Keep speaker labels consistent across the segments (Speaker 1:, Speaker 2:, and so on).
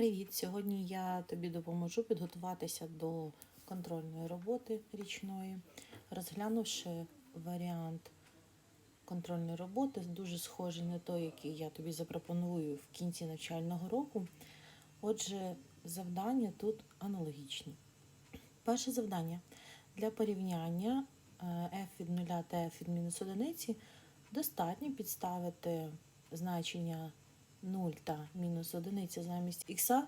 Speaker 1: Привіт! Сьогодні я тобі допоможу підготуватися до контрольної роботи річної, розглянувши варіант контрольної роботи, дуже схожий на той, який я тобі запропоную в кінці навчального року. Отже, завдання тут аналогічні. Перше завдання для порівняння е, f від 0 та f від мінус 1 достатньо підставити значення 0 та мінус 1 замість х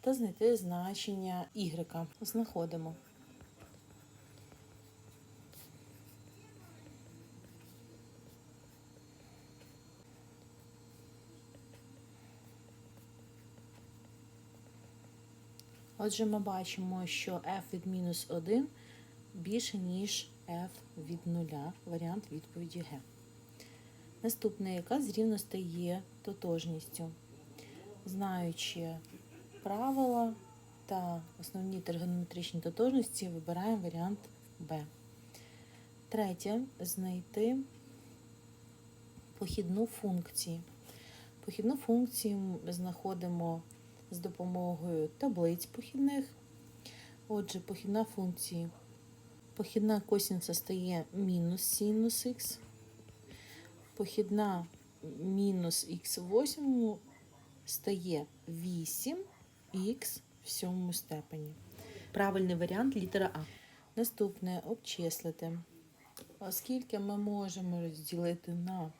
Speaker 1: та знайти значення y. Знаходимо. Отже, ми бачимо, що f від мінус 1 більше, ніж f від 0, варіант відповіді Г. Наступне, яка з рівностей є тотожністю. Знаючи правила та основні тригонометричні тотожності, вибираємо варіант Б. Третє знайти похідну функцію. Похідну функцію ми знаходимо з допомогою таблиць похідних. Отже, похідна функція. Похідна косінуса стає мінус синус х. Похідна мінус х8 стає 8х в сьомому степені. Правильний варіант літера А. Наступне обчислити. Оскільки ми можемо розділити на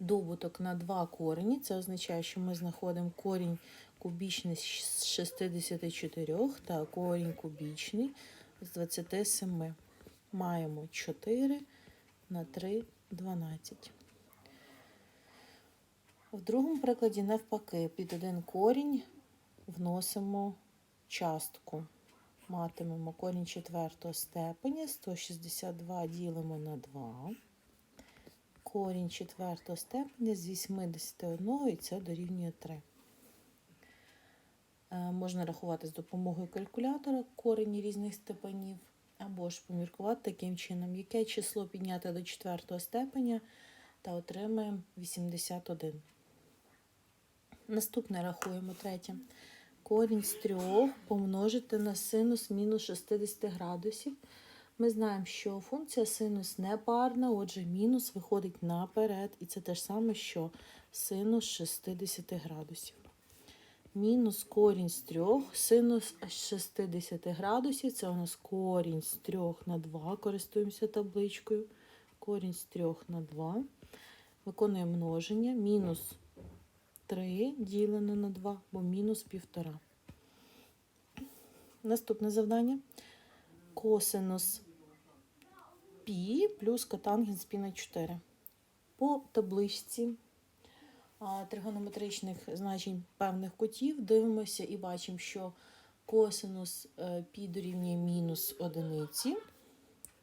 Speaker 1: добуток на два корені, це означає, що ми знаходимо корінь кубічний з 64 та корінь кубічний з 27. Маємо 4 на 3 12. В другому прикладі, навпаки, під один корінь вносимо частку. Матимемо корінь четвертого степеня, 162 ділимо на 2. Корінь четвертого степеня з 81 і це дорівнює 3. Е, Можна рахувати з допомогою калькулятора корені різних степенів, або ж поміркувати таким чином, яке число підняти до четвертого степеня та отримаємо 81. Наступне рахуємо третє. Корінь з 3 помножити на синус мінус 60 градусів. Ми знаємо, що функція синус не парна, отже, мінус виходить наперед, і це те ж саме, що синус 60 градусів. Мінус корінь з 3, синус 60 градусів, це у нас корінь з 3 на 2, користуємося табличкою. Корінь з 3 на 2. Виконуємо множення, мінус 3 ділене на 2, бо мінус 1,5. Наступне завдання. Косинус пі плюс котангенс пі на 4. По табличці тригонометричних значень певних кутів дивимося і бачимо, що косинус е, пі дорівнює мінус одиниці,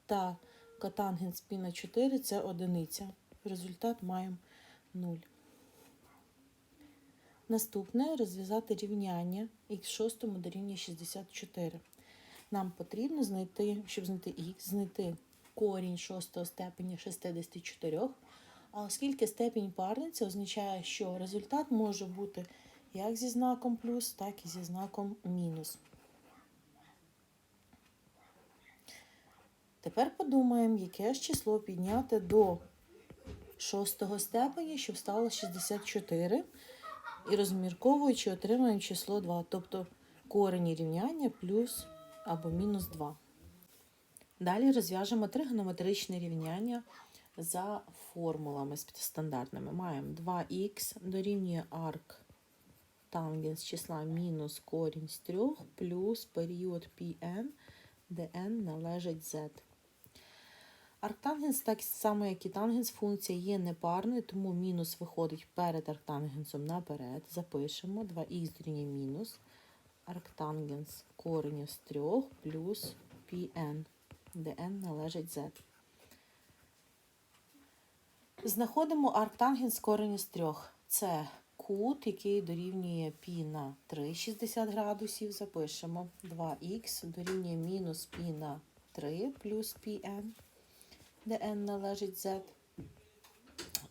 Speaker 1: та котангенс пі на 4 це одиниця. Результат маємо 0. Наступне розв'язати рівняння х6 дорівнює 64. Нам потрібно знайти, щоб знайти х, знайти корінь 6 степеня 64. А оскільки степінь парний, це означає, що результат може бути як зі знаком плюс, так і зі знаком мінус. Тепер подумаємо, яке ж число підняти до 6 степеня, щоб стало 64. І розмірковуючи, отримаємо число 2, тобто корені рівняння плюс або мінус 2. Далі розв'яжемо тригонометричне рівняння за формулами стандартними. Маємо 2х дорівнює арк тангенс числа мінус корінь з 3 плюс період πn, де n належить z. Арктангенс, так само, як і тангенс, функція є непарною, тому мінус виходить перед арктангенсом наперед. Запишемо 2х дорівнює мінус. Арктангенс корення з 3 плюс πn, де n належить z. Знаходимо арктангенс корень з трьох. Це кут, який дорівнює пі на 3:60 градусів. Запишемо 2х дорівнює мінус пі на 3 плюс пін, де n належить z.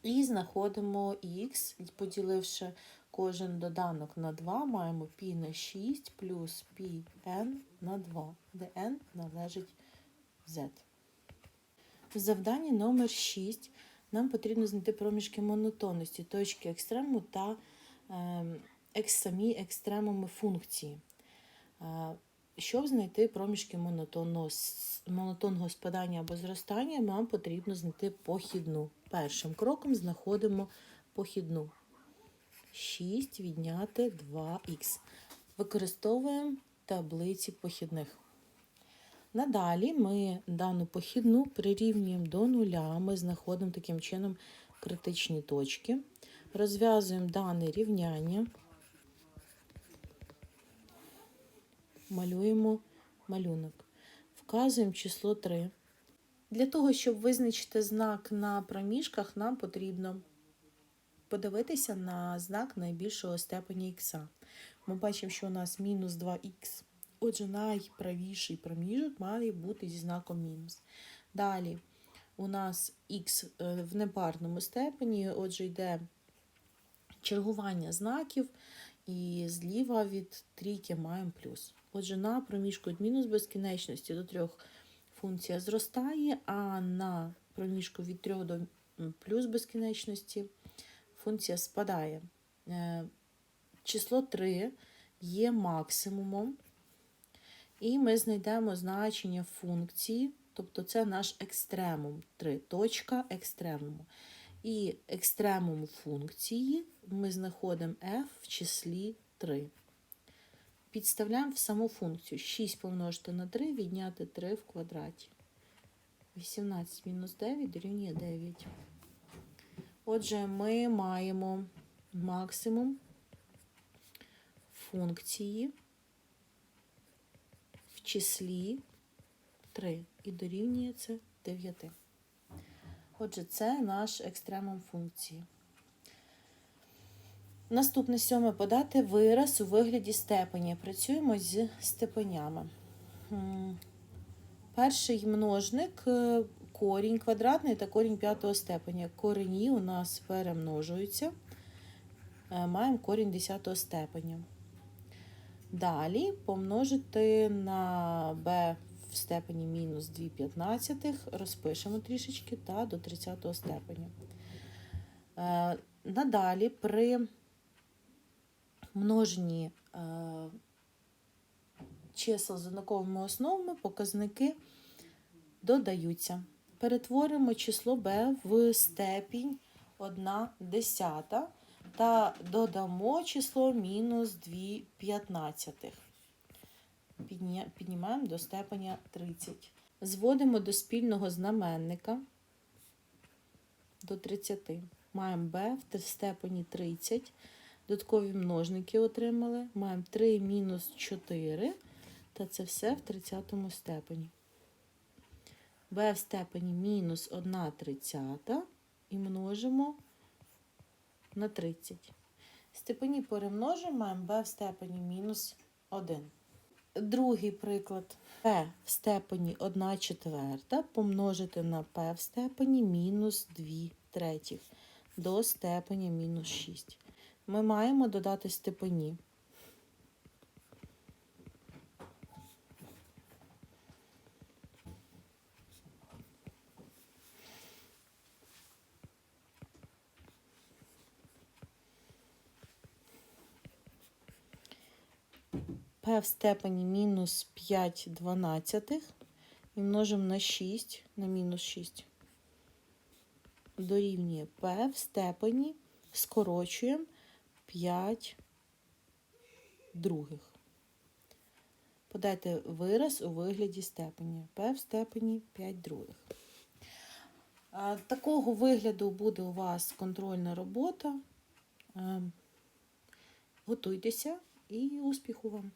Speaker 1: І знаходимо х, поділивши кожен доданок на 2, маємо пі на 6 плюс пі n на 2, де n належить z. Завдання номер 6 нам потрібно знайти проміжки монотонності, точки екстрему та е, самі екстремуми функції. Е, щоб знайти проміжки монотонного спадання або зростання, нам потрібно знайти похідну. Першим кроком знаходимо похідну. 6 відняти 2х. Використовуємо таблиці похідних. Надалі ми дану похідну прирівнюємо до нуля. Ми знаходимо таким чином критичні точки. Розв'язуємо дане рівняння. Малюємо малюнок. Вказуємо число 3. Для того, щоб визначити знак на проміжках, нам потрібно подивитися на знак найбільшого степені х. Ми бачимо, що у нас мінус 2х. Отже, найправіший проміжок має бути зі знаком мінус. Далі у нас х в непарному степені, отже, йде чергування знаків, і зліва від трійки маємо плюс. Отже, на проміжку від мінус безкінечності до 3 функція зростає, а на проміжку від 3 до плюс безкінечності функція спадає. Е, Число 3 є максимумом, і ми знайдемо значення функції, тобто це наш екстремум 3, точка екстремуму. І екстремум функції ми знаходимо f в числі 3. Підставляємо в саму функцію 6 помножити на 3, відняти 3 в квадраті. 18 мінус 9 дорівнює 9. Отже, ми маємо максимум функції числі 3 і дорівнює це 9. Отже, це наш екстремум функції. Наступне сьоме подати вираз у вигляді степені. Працюємо з степенями. Перший множник е, корінь квадратний та корінь п'ятого степеня. Корені у нас перемножуються. Е, Маємо корінь 10 степеня. Далі помножити на b в степені мінус 2 п'ятнадцятих, розпишемо трішечки та до 30 степеня. Е, Надалі при множенні е, чисел з однаковими основами показники додаються. Перетворимо число b в степінь 1 десята та додамо число мінус 2 п'ятнадцятих. Піднімаємо до степеня 30. Зводимо до спільного знаменника до 30. Маємо b в степені 30. Додаткові множники отримали. Маємо 3 мінус 4. Та це все в 30 степені. b в степені мінус 1 тридцята. І множимо на 30. Степені перемножимо, маємо в степені мінус 1. Другий приклад. p в степені 1 четверта помножити на p в степені мінус 2 третіх до степені мінус 6. Ми маємо додати степені. P в степені мінус 5 дванадцятих і множимо на 6 на мінус 6. Дорівнює p в степені скорочуємо 5 других. Подайте вираз у вигляді степені. p в степені 5 других. Такого вигляду буде у вас контрольна робота. Ем, Готуйтеся і успіху вам!